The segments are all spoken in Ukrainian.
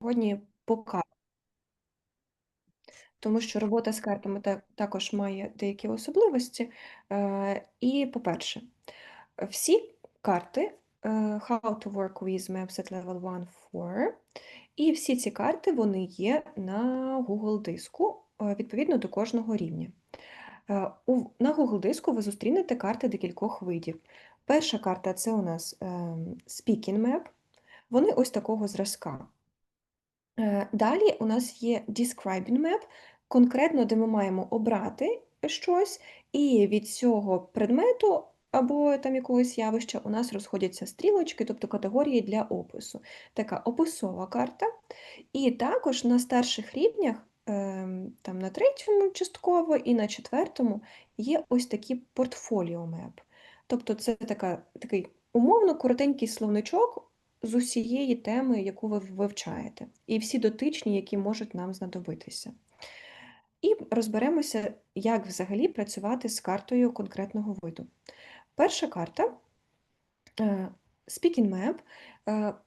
сьогодні по картам, тому що робота з картами та- також має деякі особливості. Е, І, по-перше, всі карти е, How to work with maps at level 1 4, і всі ці карти вони є на Google диску е, відповідно до кожного рівня. На Google диску ви зустрінете карти декількох видів. Перша карта це у нас ем, Speaking Map. Вони ось такого зразка. Е, Далі у нас є Describing Map, конкретно, де ми маємо обрати щось, і від цього предмету або там якогось явища у нас розходяться стрілочки, тобто категорії для опису. Така описова карта. І також на старших рівнях, ем, там на третьому частково і на четвертому, є ось такі портфоліо меп. Тобто це така, такий умовно коротенький словничок з усієї теми, яку ви вивчаєте, і всі дотичні, які можуть нам знадобитися. І розберемося, як взагалі працювати з картою конкретного виду. Перша карта е, Speaking Map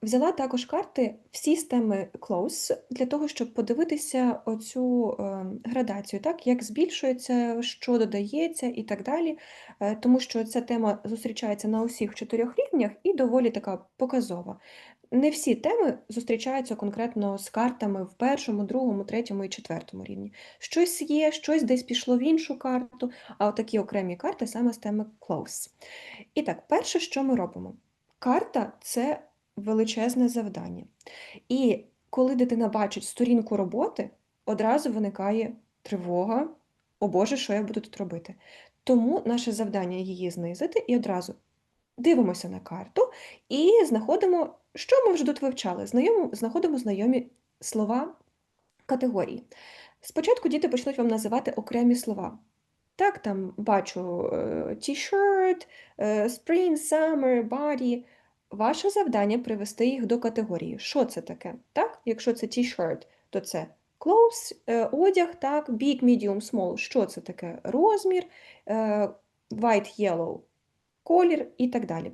взяла також карти всі з теми Close для того, щоб подивитися оцю е, градацію, так, як збільшується, що додається і так далі, Е, тому що ця тема зустрічається на усіх чотирьох рівнях і доволі така показова. Не всі теми зустрічаються конкретно з картами в першому, другому, третьому і четвертому рівні. Щось є, щось десь пішло в іншу карту, а отакі окремі карти саме з теми Close. І так, перше, що ми робимо? Карта це величезне завдання. І коли дитина бачить сторінку роботи, одразу виникає тривога, о Боже, що я буду тут робити? Тому наше завдання її знизити і одразу дивимося на карту і знаходимо, що ми вже тут вивчали. Знайомо, знаходимо знайомі слова категорії. Спочатку діти почнуть вам називати окремі слова. Так, там бачу е, t-shirt, е, spring, summer, body. Ваше завдання привести їх до категорії. Що це таке? Так? Якщо це t-shirt, то це clothes, е, одяг, так, big, medium, small. Що це таке? Розмір, е, white, yellow, колір і так далі.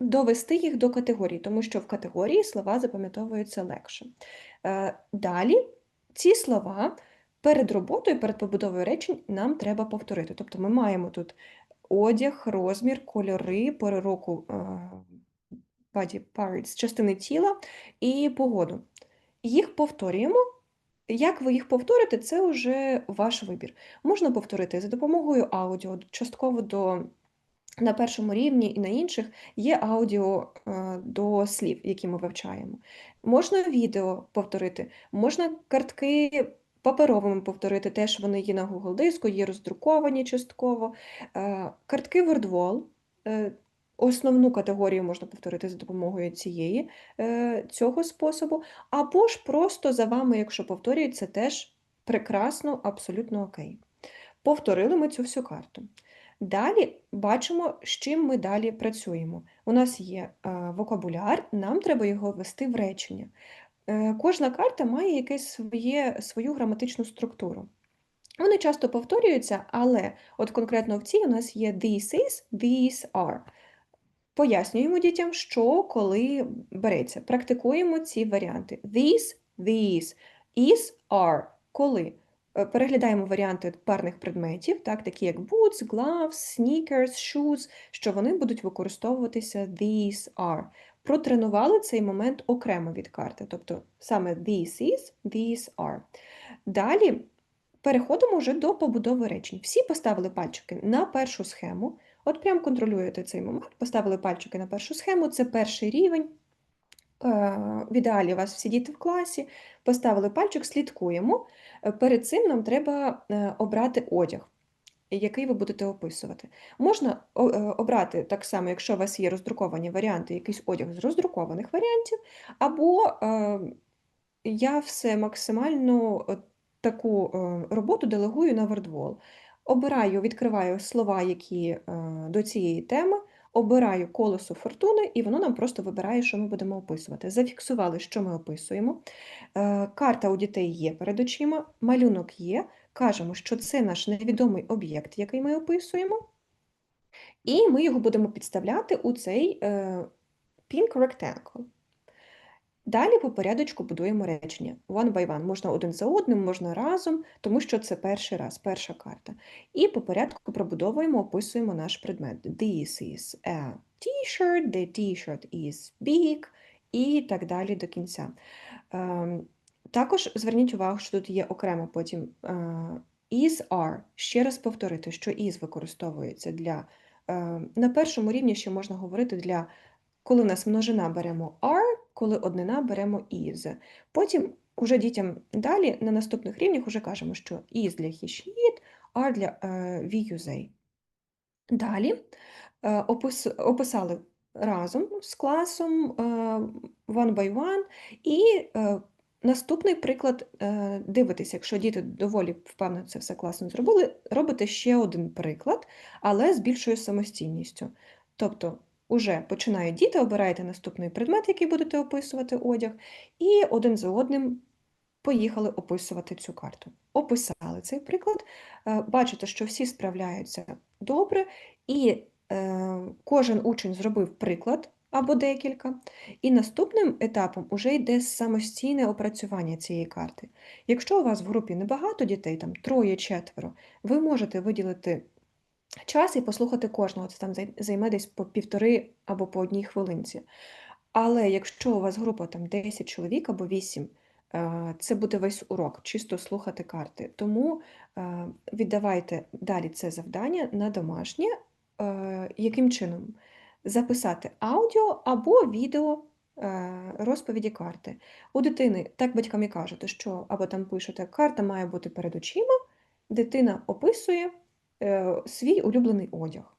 Довести їх до категорії, тому що в категорії слова запам'ятовуються легше. Е, Далі ці слова перед роботою, перед побудовою речень нам треба повторити. Тобто ми маємо тут одяг, розмір, кольори, пори року body parts, частини тіла і погоду. Їх повторюємо. Як ви їх повторите, це вже ваш вибір. Можна повторити за допомогою аудіо, частково до на першому рівні і на інших є аудіо е, до слів, які ми вивчаємо. Можна відео повторити, можна картки паперовими повторити, теж вони є на Google диску, є роздруковані частково. Е, Картки WordWall, е, основну категорію можна повторити за допомогою цієї, е, цього способу, або ж просто за вами, якщо повторюється, теж прекрасно, абсолютно окей. Повторили ми цю всю карту. Далі бачимо, з чим ми далі працюємо. У нас є е, вокабуляр, нам треба його ввести в речення. Е, Кожна карта має якесь своє, свою граматичну структуру. Вони часто повторюються, але от конкретно в цій у нас є this is, these are. Пояснюємо дітям, що коли береться. Практикуємо ці варіанти. These, these, is, are. Коли. Е, Переглядаємо варіанти парних предметів, так, такі як boots, gloves, sneakers, shoes, що вони будуть використовуватися these are. Протренували цей момент окремо від карти, тобто саме this is, these are. Далі переходимо вже до побудови речень. Всі поставили пальчики на першу схему. От прям контролюєте цей момент, поставили пальчики на першу схему, це перший рівень. Е, В ідеалі у вас всі діти в класі, поставили пальчик, слідкуємо. Е, Перед цим нам треба е, обрати одяг, який ви будете описувати. Можна обрати так само, якщо у вас є роздруковані варіанти, якийсь одяг з роздрукованих варіантів, або я все максимально таку роботу делегую на WordWall. Обираю, відкриваю слова, які е, до цієї теми, обираю колесо фортуни, і воно нам просто вибирає, що ми будемо описувати. Зафіксували, що ми описуємо. Е, Карта у дітей є перед очима, малюнок є. Кажемо, що це наш невідомий об'єкт, який ми описуємо, і ми його будемо підставляти у цей е, pink rectangle. Далі по порядочку будуємо речення. One by one. Можна один за одним, можна разом, тому що це перший раз, перша карта. І по порядку пробудовуємо, описуємо наш предмет. This is a t-shirt, the t-shirt is big, і так далі до кінця. Ем, Також зверніть увагу, що тут є окремо потім е, is, are. Ще раз повторити, що is використовується для. е, На першому рівні ще можна говорити для коли в нас множина беремо are, коли однина беремо is. Потім уже дітям далі на наступних рівнях вже кажемо, що is для it, are для е, you. Далі е, опис, описали разом з класом е, one by one, і наступний приклад дивитися, якщо діти доволі впевнено це все класно зробили, робите ще один приклад, але з більшою самостійністю. Тобто, уже починають діти, обираєте наступний предмет, який будете описувати одяг, і один за одним поїхали описувати цю карту. Описали цей приклад, е, бачите, що всі справляються добре, і е, кожен учень зробив приклад або декілька, і наступним етапом уже йде самостійне опрацювання цієї карти. Якщо у вас в групі небагато дітей, там троє-четверо, ви можете виділити час і послухати кожного, це там займе десь по півтори або по одній хвилинці. Але якщо у вас група там 10 чоловік або 8, е, це буде весь урок, чисто слухати карти. Тому е, віддавайте далі це завдання на домашнє. Е, Яким чином? Записати аудіо або відео розповіді карти. У дитини, так батькам і кажете, що або там пишете, карта має бути перед очима, дитина описує свій улюблений одяг.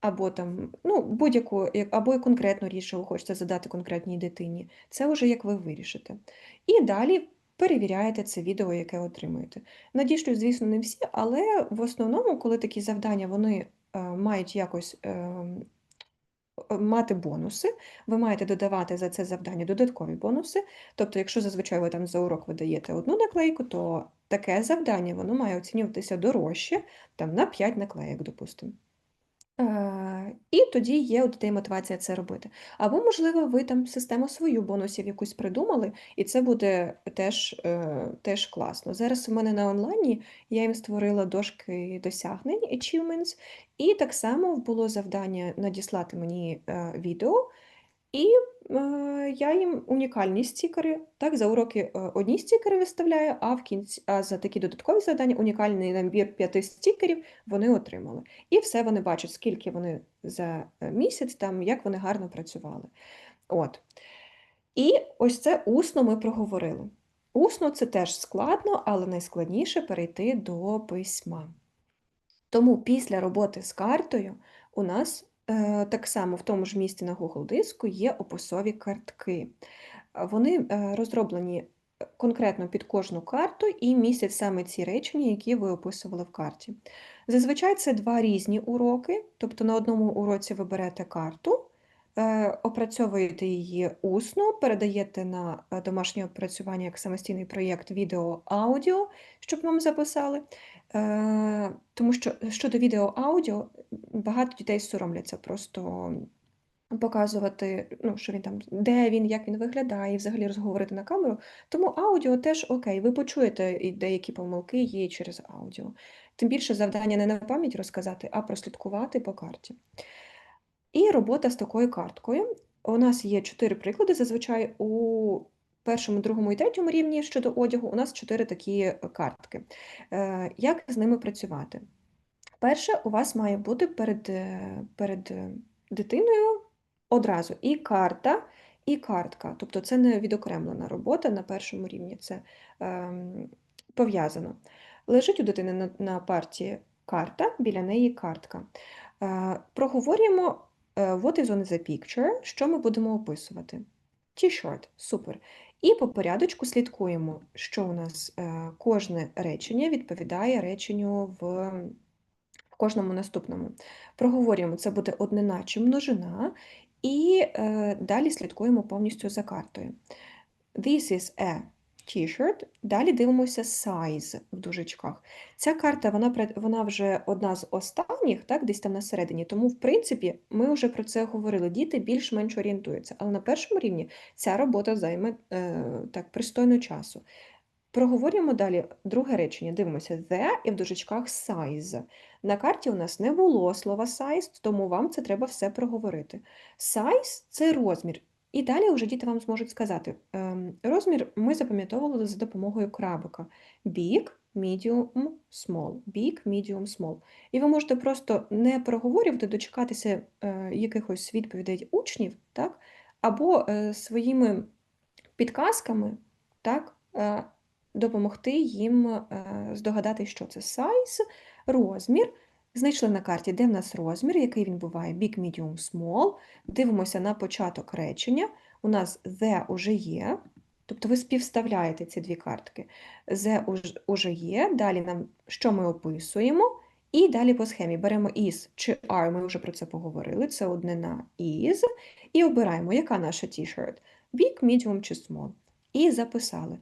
Або там, ну, будь-яку, або і конкретну річ, що ви хочете задати конкретній дитині. Це вже як ви вирішите. І далі перевіряєте це відео, яке отримуєте. Надішлю, звісно, не всі, але в основному, коли такі завдання вони е, мають якось е, е, мати бонуси, ви маєте додавати за це завдання додаткові бонуси. Тобто, якщо зазвичай ви там за урок видаєте одну наклейку, то таке завдання воно має оцінюватися дорожче, там на 5 наклеїк, допустимо. Е, І тоді є у дітей мотивація це робити. Або, можливо, ви там систему свою бонусів якусь придумали, і це буде теж, е, теж класно. Зараз у мене на онлайні я їм створила дошки досягнень achievements, і так само було завдання надіслати мені е, відео, і е, я їм унікальні стікери. Так, за уроки е, одні стікери виставляю, а в кінці, а за такі додаткові завдання унікальний набір п'яти стікерів вони отримали. І все вони бачать, скільки вони за е, місяць, там, як вони гарно працювали. От. І ось це усно ми проговорили. Усно це теж складно, але найскладніше перейти до письма. Тому після роботи з картою у нас е, так само в тому ж місці на Google диску є описові картки. Вони е, розроблені е, конкретно під кожну карту і містять саме ці речення, які ви описували в карті. Зазвичай це два різні уроки, тобто на одному уроці ви берете карту, е, опрацьовуєте її усно, передаєте на е, домашнє опрацювання як самостійний проєкт відео-аудіо, щоб вам записали. Е, Тому що щодо відео-аудіо, багато дітей соромляться просто показувати, ну, що він там, де він, як він виглядає, і взагалі розговорити на камеру. Тому аудіо теж окей, ви почуєте і деякі помилки є через аудіо. Тим більше завдання не на пам'ять розказати, а прослідкувати по карті. І робота з такою карткою. У нас є чотири приклади. Зазвичай у першому, другому і третьому рівні щодо одягу у нас чотири такі е, картки. Е, Як з ними працювати? Перше, у вас має бути перед, е, перед е, дитиною одразу і карта, і картка. Тобто це не відокремлена робота на першому рівні, це ем, пов'язано. Лежить у дитини на, на парті карта, біля неї картка. Е, Проговорюємо е, what is on the picture, що ми будемо описувати. T-shirt, супер. І по порядочку слідкуємо, що у нас е, кожне речення відповідає реченню в, в кожному наступному. Проговорюємо, це буде однина чи множина, і е, далі слідкуємо повністю за картою. This is a T-shirt. Далі дивимося size в дужечках. Ця карта вона, вона вже одна з останніх, так, десь там на середині. Тому, в принципі, ми вже про це говорили. Діти більш-менш орієнтуються. Але на першому рівні ця робота займе е, так, пристойно часу. Проговорюємо далі друге речення. Дивимося the і в дужечках size. На карті у нас не було слова size, тому вам це треба все проговорити. Size – це розмір. І далі вже діти вам зможуть сказати. ем, Розмір ми запам'ятовували за допомогою крабика. Big, medium, small. Big, medium, small. І ви можете просто не проговорювати, дочекатися е, якихось відповідей учнів, так? або е, своїми підказками, так? Допомогти їм е, здогадати, що це size, розмір. Знайшли на карті, де в нас розмір, який він буває, big, medium, small. Дивимося на початок речення. У нас the уже є, тобто ви співставляєте ці дві картки. The уже є, далі нам що ми описуємо, і далі по схемі беремо is чи are, ми вже про це поговорили, це однина is, і обираємо, яка наша t-shirt, big, medium чи small. І записали.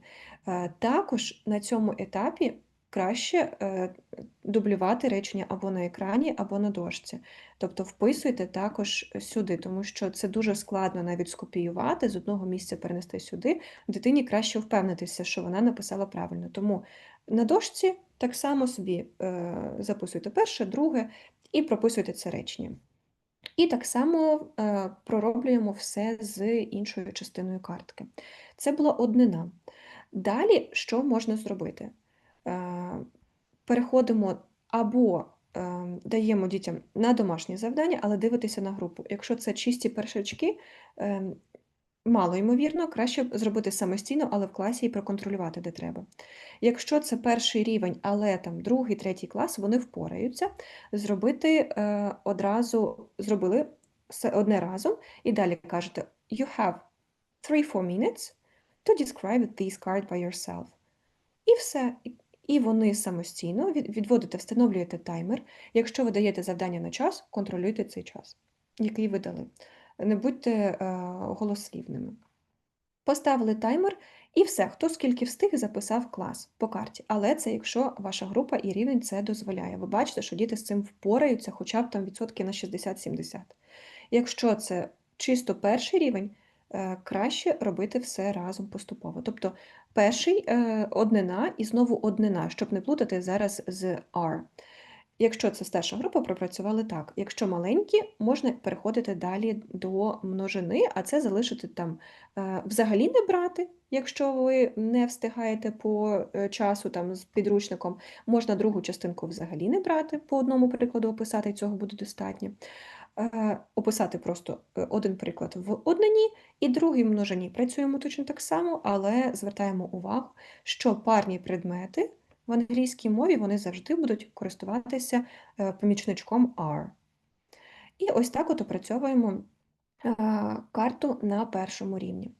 Е, Також на цьому етапі краще е, дублювати речення або на екрані, або на дошці. Тобто вписуйте також сюди, тому що це дуже складно навіть скопіювати, з одного місця перенести сюди. Дитині краще впевнитися, що вона написала правильно. Тому на дошці так само собі е, записуйте перше, друге і прописуйте це речення. І так само е, пророблюємо все з іншою частиною картки. Це була однина. Далі що можна зробити? Е, Переходимо або е, даємо дітям на домашнє завдання, але дивитися на групу. Якщо це чисті першачки, е, мало ймовірно, краще зробити самостійно, але в класі і проконтролювати, де треба. Якщо це перший рівень, але там другий, третій клас, вони впораються, зробити е, одразу зробили все одне разом, і далі кажете: You have 3-4 minutes to describe this card by yourself. І все. І- вони самостійно відводите, встановлюєте таймер. Якщо ви даєте завдання на час, контролюйте цей час, який ви дали. Не будьте е, голослівними. Поставили таймер і все, хто скільки встиг, записав клас по карті. Але це якщо ваша група і рівень це дозволяє. Ви бачите, що діти з цим впораються хоча б там відсотки на 60-70. Якщо це чисто перший рівень, е, краще робити все разом поступово. Тобто перший е, однина і знову однина, щоб не плутати зараз з R. Якщо це старша група, пропрацювали так. Якщо маленькі, можна переходити далі до множини, а це залишити там е, взагалі не брати, якщо ви не встигаєте по е, часу там з підручником. Можна другу частинку взагалі не брати, по одному прикладу описати, і цього буде достатньо. Е, Описати просто один приклад в однині і другий множині. Працюємо точно так само, але звертаємо увагу, що парні предмети в англійській мові вони завжди будуть користуватися е, помічничком are. І ось так от опрацьовуємо е, карту на першому рівні.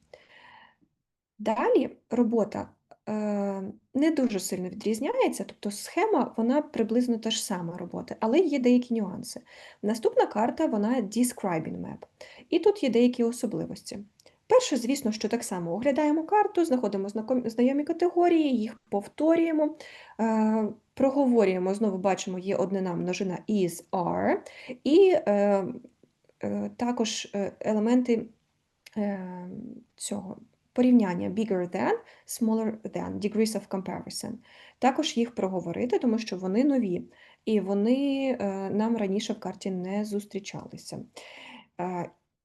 Далі робота е, не дуже сильно відрізняється, тобто схема вона приблизно та ж сама робота, але є деякі нюанси. Наступна карта вона describing map. І тут є деякі особливості. Перше, звісно, що так само оглядаємо карту, знаходимо знайомі категорії, їх повторюємо, е, проговорюємо, знову бачимо, є однина множина is, are, і е, е, також е, елементи е, цього порівняння bigger than, smaller than, degrees of comparison. Також їх проговорити, тому що вони нові, і вони е, нам раніше в карті не зустрічалися.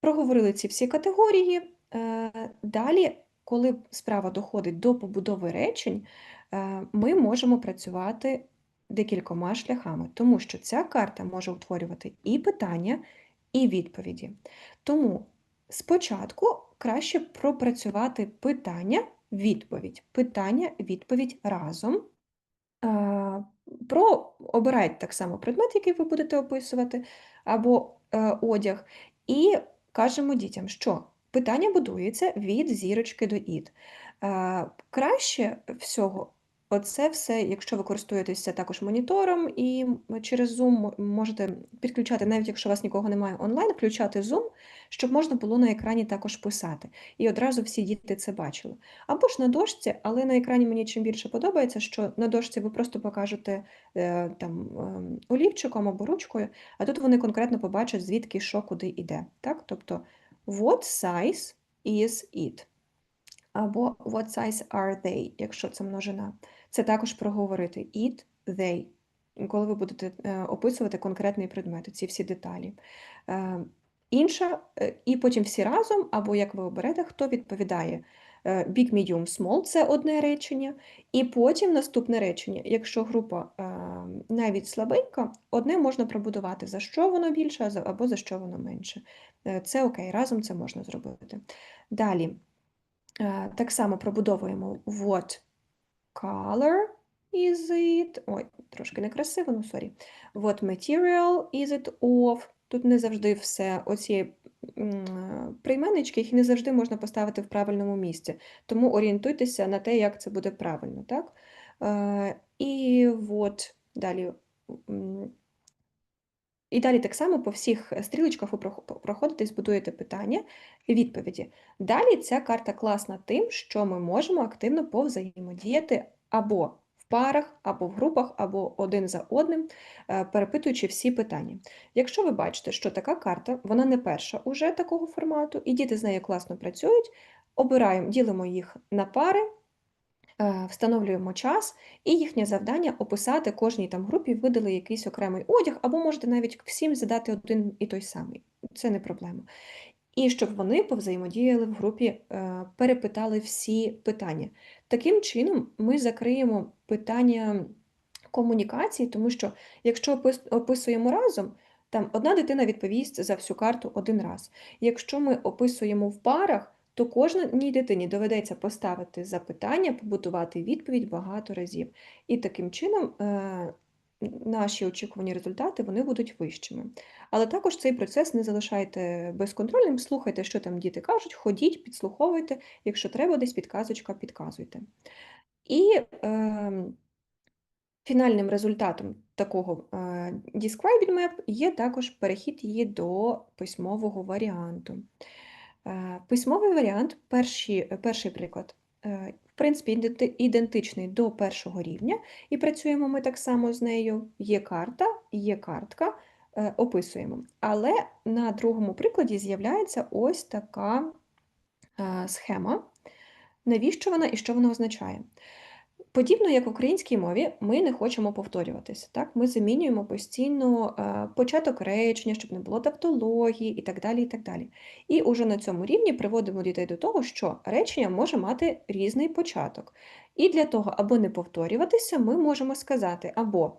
Проговорили ці всі категорії. Е, Далі, коли справа доходить до побудови речень, е, ми можемо працювати декількома шляхами, тому що ця карта може утворювати і питання, і відповіді. Тому спочатку краще пропрацювати питання, відповідь, питання, відповідь разом. Е, Про обирайте так само предмет, який ви будете описувати, або одяг, і кажемо дітям, що питання будується від зірочки до ід. Е, Краще всього Оце все, якщо ви користуєтеся також монітором і через Zoom можете підключати, навіть якщо у вас нікого немає онлайн, включати Zoom, щоб можна було на екрані також писати. І одразу всі діти це бачили. Або ж на дошці, але на екрані мені чим більше подобається, що на дошці ви просто покажете е, там ем, олівчиком або ручкою, а тут вони конкретно побачать, звідки що куди йде. Так? Тобто, what size is it? Або what size are they, якщо це множина. Це також проговорити it, they, коли ви будете е, описувати конкретний предмет, ці всі деталі. Е, інша, е, і потім всі разом, або як ви оберете, хто відповідає. Е, Big, medium, small це одне речення, і потім наступне речення. Якщо група е, навіть слабенька, одне можна пробудувати, за що воно більше, або за що воно менше. Е, Це окей, разом це можна зробити. Далі. Так само пробудовуємо what color is it. Ой, трошки некрасиво, ну сорі. What material is it of. Тут не завжди все, оці прийменнички, їх не завжди можна поставити в правильному місці. Тому орієнтуйтеся на те, як це буде правильно. Так? Е, І от далі. і далі так само по всіх стрілочках ви проходите і збудуєте питання і відповіді. Далі ця карта класна тим, що ми можемо активно повзаємодіяти або парах, або в групах, або один за одним, е, перепитуючи всі питання. Якщо ви бачите, що така карта, вона не перша уже такого формату, і діти з нею класно працюють, обираємо, ділимо їх на пари, е, встановлюємо час, і їхнє завдання описати кожній там групі, видали якийсь окремий одяг, або можете навіть всім задати один і той самий. Це не проблема. І щоб вони повзаємодіяли в групі, е, перепитали всі питання. Таким чином, ми закриємо питання комунікації, тому що якщо описуємо разом, там одна дитина відповість за всю карту один раз. Якщо ми описуємо в парах, то кожній дитині доведеться поставити запитання, побудувати відповідь багато разів. І таким чином е, наші очікувані результати вони будуть вищими. Але також цей процес не залишайте безконтрольним, слухайте, що там діти кажуть, ходіть, підслуховуйте, якщо треба, десь підказочка, підказуйте. І е, фінальним результатом такого е, describing map є також перехід її до письмового варіанту. Е, Письмовий варіант, перші, перший приклад, в принципі, ідентичний до першого рівня, і працюємо ми так само з нею. Є карта, є картка, е, описуємо. Але на другому прикладі з'являється ось така е, схема. Навіщо вона і що вона означає? Подібно як в українській мові, ми не хочемо повторюватися. Так? Ми замінюємо постійно е, початок речення, щоб не було тавтології і так далі. І так далі. І уже на цьому рівні приводимо дітей до того, що речення може мати різний початок. І для того, аби не повторюватися, ми можемо сказати або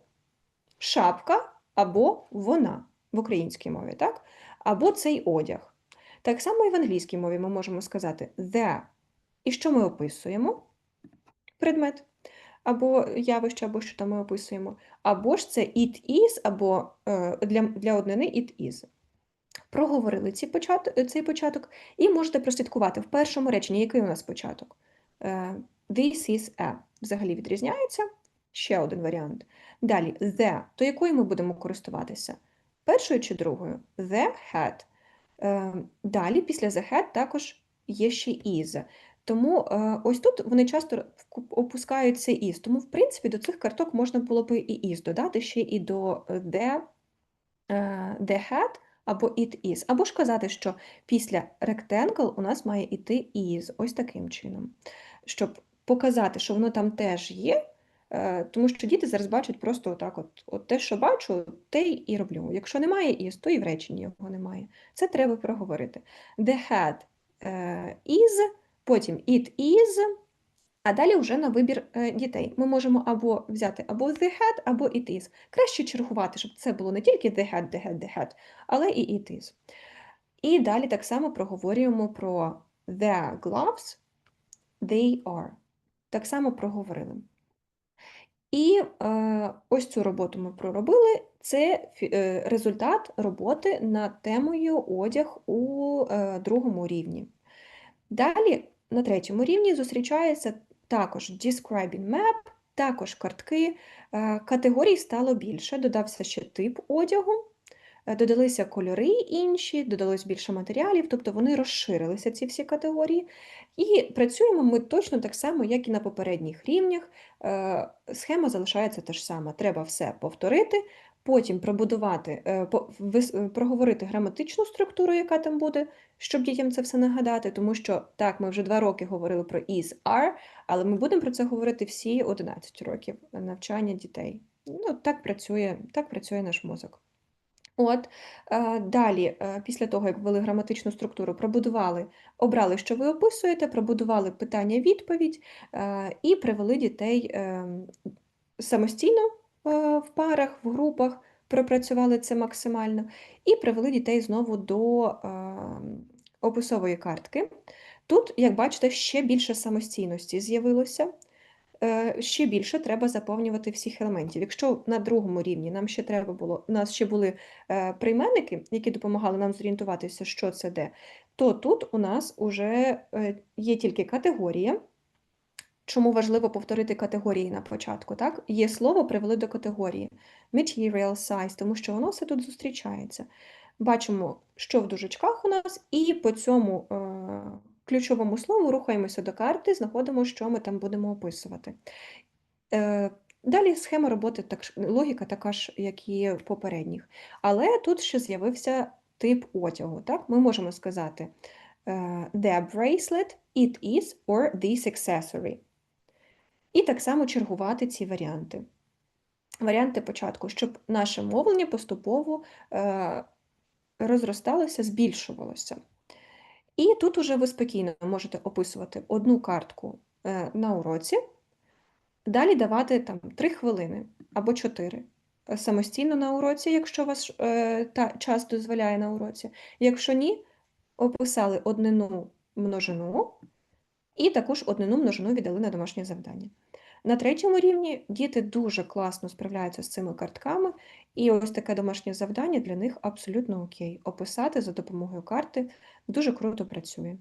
шапка, або вона в українській мові, так? або цей одяг. Так само і в англійській мові ми можемо сказати the. І що ми описуємо? Предмет або явище, або що там ми описуємо, або ж це it is, або е, для, для однини it is. Проговорили ці почат, цей початок, і можете прослідкувати в першому реченні, який у нас початок. Е, This is a взагалі відрізняється. Ще один варіант. Далі the, то якою ми будемо користуватися? Першою чи другою? The had. Е, Далі, після the had, також є ще is. Тому е, ось тут вони часто вку- опускають цей is. Тому, в принципі, до цих карток можна було би і is додати ще і до е, the, е, had або it is. Або ж казати, що після rectangle у нас має іти is. Ось таким чином. Щоб показати, що воно там теж є, тому що діти зараз бачать просто отак: от, от те, що бачу, те і роблю. Якщо немає is, то і в реченні його немає. Це треба проговорити. The had is, потім it is, а далі вже на вибір е, дітей. Ми можемо або взяти або the had, або it is. Краще чергувати, щоб це було не тільки the had, the had, the had, але і it is. І далі так само проговорюємо про the gloves, they are. Так само проговорили. І е, ось цю роботу ми проробили. Це е, результат роботи над темою одяг у е, другому рівні. Далі, на третьому рівні, зустрічається також describing map, також картки. Е, Категорій стало більше, додався ще тип одягу, е, додалися кольори інші, додалось більше матеріалів, тобто вони розширилися, ці всі категорії. І працюємо ми точно так само, як і на попередніх рівнях. Е, Схема залишається та ж сама. Треба все повторити, потім пробудувати, е, е, проговорити граматичну структуру, яка там буде, щоб дітям це все нагадати, тому що так, ми вже два роки говорили про is, are, але ми будемо про це говорити всі 11 років навчання дітей. Ну, так працює, так працює наш мозок. От, е, далі, після того, як ввели граматичну структуру, пробудували, обрали, що ви описуєте, пробудували питання-відповідь і привели дітей е, самостійно в парах, в групах, пропрацювали це максимально, і привели дітей знову до е, описової картки. Тут, як бачите, ще більше самостійності з'явилося. Е, Ще більше треба заповнювати всіх елементів. Якщо на другому рівні нам ще треба було, у нас ще були е, прийменники, які допомагали нам зорієнтуватися, що це де, то тут у нас вже е, є тільки категорія. Чому важливо повторити категорії на початку? Так? Є слово привели до категорії material size, тому що воно все тут зустрічається. Бачимо, що в дужечках у нас, і по цьому е, ключовому слову рухаємося до карти, знаходимо, що ми там будемо описувати. Е, Далі схема роботи, так, логіка така ж, як і в попередніх. Але тут ще з'явився тип одягу. Так? Ми можемо сказати е, the bracelet, it is, or this accessory. І так само чергувати ці варіанти. Варіанти початку, щоб наше мовлення поступово е, розросталося, збільшувалося. І тут уже ви спокійно можете описувати одну картку е, на уроці, далі давати там 3 хвилини або 4 самостійно на уроці, якщо ваш е, та, час дозволяє на уроці. Якщо ні, описали однину множину і також однину множину віддали на домашнє завдання. На третьому рівні діти дуже класно справляються з цими картками, і ось таке домашнє завдання для них абсолютно окей. Описати за допомогою карти дуже круто працює.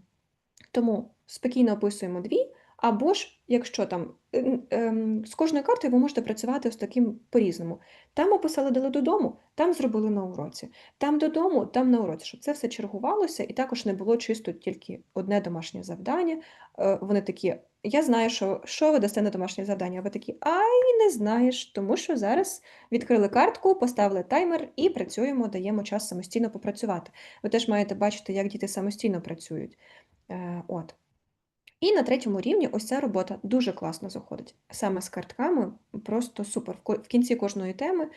Тому спокійно описуємо дві, або ж, якщо там ем, ем, з кожною картою ви можете працювати ось таким по-різному. Там описали дали додому, там зробили на уроці. Там додому, там на уроці, щоб це все чергувалося, і також не було чисто тільки одне домашнє завдання. Е, Вони такі, я знаю, що, що ви дасте на домашнє завдання. А ви такі, ай, не знаєш, тому що зараз відкрили картку, поставили таймер і працюємо, даємо час самостійно попрацювати. Ви теж маєте бачити, як діти самостійно працюють. Е, От. І на третьому рівні ось ця робота дуже класно заходить. Саме з картками просто супер. В кінці кожної теми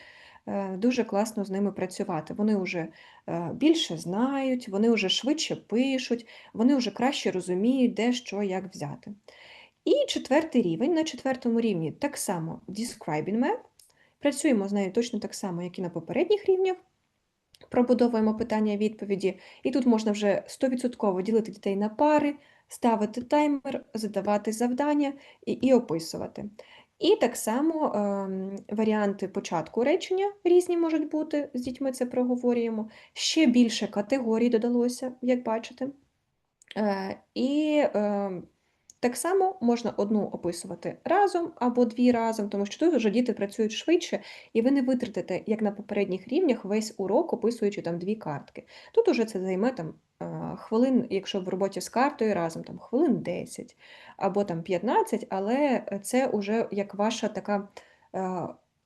е, дуже класно з ними працювати. Вони вже е, більше знають, вони вже швидше пишуть, вони вже краще розуміють, де що, як взяти. І четвертий рівень. На четвертому рівні так само Describing Map. Працюємо з нею точно так само, як і на попередніх рівнях. Пробудовуємо питання-відповіді, і тут можна вже 100% ділити дітей на пари, ставити таймер, задавати завдання і, і описувати. І так само е, варіанти початку речення різні можуть бути, з дітьми це проговорюємо. Ще більше категорій додалося, як бачите. Е, і ем, так само можна одну описувати разом або дві разом, тому що тут вже діти працюють швидше, і ви не витратите, як на попередніх рівнях, весь урок, описуючи там дві картки. Тут уже це займе там хвилин, якщо в роботі з картою разом, там хвилин 10 або там 15, але це вже як ваша така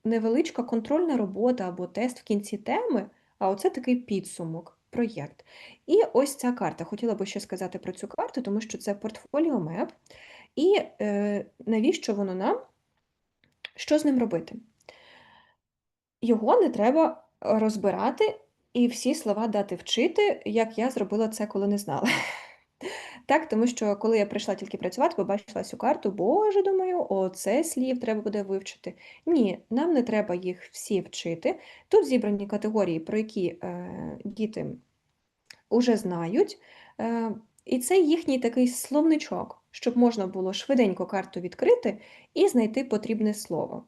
невеличка контрольна робота або тест в кінці теми, а оце такий підсумок, проєкт. І ось ця карта. Хотіла би ще сказати про цю карту, тому що це портфоліо меп. І е, навіщо воно нам? Що з ним робити? Його не треба розбирати і всі слова дати вчити, як я зробила це, коли не знала. Так, тому що коли я прийшла тільки працювати, побачила цю карту, боже, думаю, оце слів треба буде вивчити. Ні, нам не треба їх всі вчити. Тут зібрані категорії, про які е, діти вже знають. Е, і це їхній такий словничок, щоб можна було швиденько карту відкрити і знайти потрібне слово.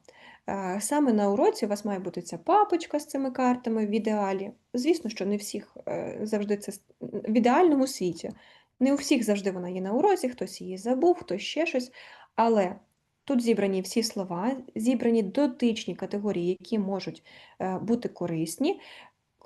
Е, Саме на уроці у вас має бути ця папочка з цими картами в ідеалі. Звісно, що не всіх е, завжди це в ідеальному світі. Не у всіх завжди вона є на уроці, хтось її забув, хтось ще щось. Але Тут зібрані всі слова, зібрані дотичні категорії, які можуть бути корисні.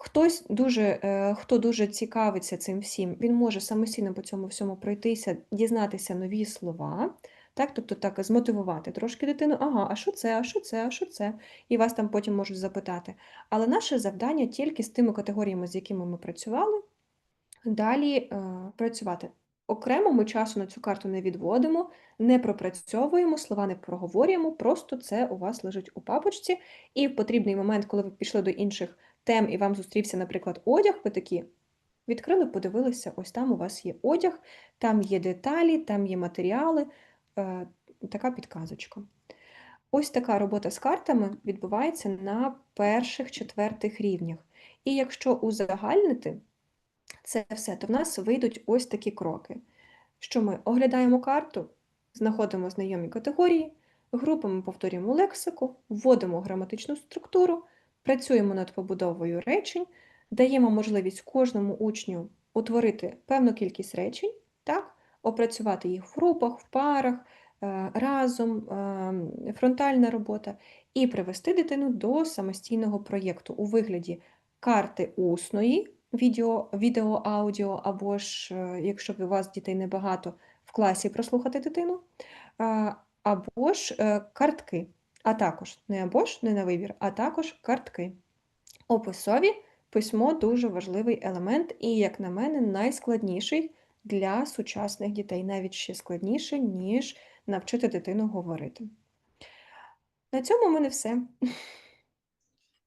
Хтось дуже, е, хто дуже цікавиться цим всім, він може самостійно по цьому всьому пройтися, дізнатися нові слова, так? Тобто так змотивувати трошки дитину, ага, а що це, а що це, а що це? І вас там потім можуть запитати. Але наше завдання тільки з тими категоріями, з якими ми працювали, далі е, працювати. Окремо ми часу на цю карту не відводимо, не пропрацьовуємо, слова не проговорюємо, просто це у вас лежить у папочці, і в потрібний момент, коли ви пішли до інших тем і вам зустрівся, наприклад, одяг, ви такі відкрили, подивилися, ось там у вас є одяг, там є деталі, там є матеріали, е, така підказочка. Ось така робота з картами відбувається на перших четвертих рівнях. І якщо узагальнити це все, то в нас вийдуть ось такі кроки. Що ми оглядаємо карту, знаходимо знайомі категорії, групами повторюємо лексику, вводимо граматичну структуру, працюємо над побудовою речень, даємо можливість кожному учню утворити певну кількість речень, так? опрацювати їх в групах, в парах, е, разом, е, фронтальна робота, і привести дитину до самостійного проєкту у вигляді карти усної, відео, відео, аудіо, або ж, е, якщо у вас дітей небагато, в класі прослухати дитину, або ж картки, а також не або ж не на вибір, а також картки. Описові письмо дуже важливий елемент, і, як на мене, найскладніший для сучасних дітей, навіть ще складніше, ніж навчити дитину говорити. На цьому в мене все.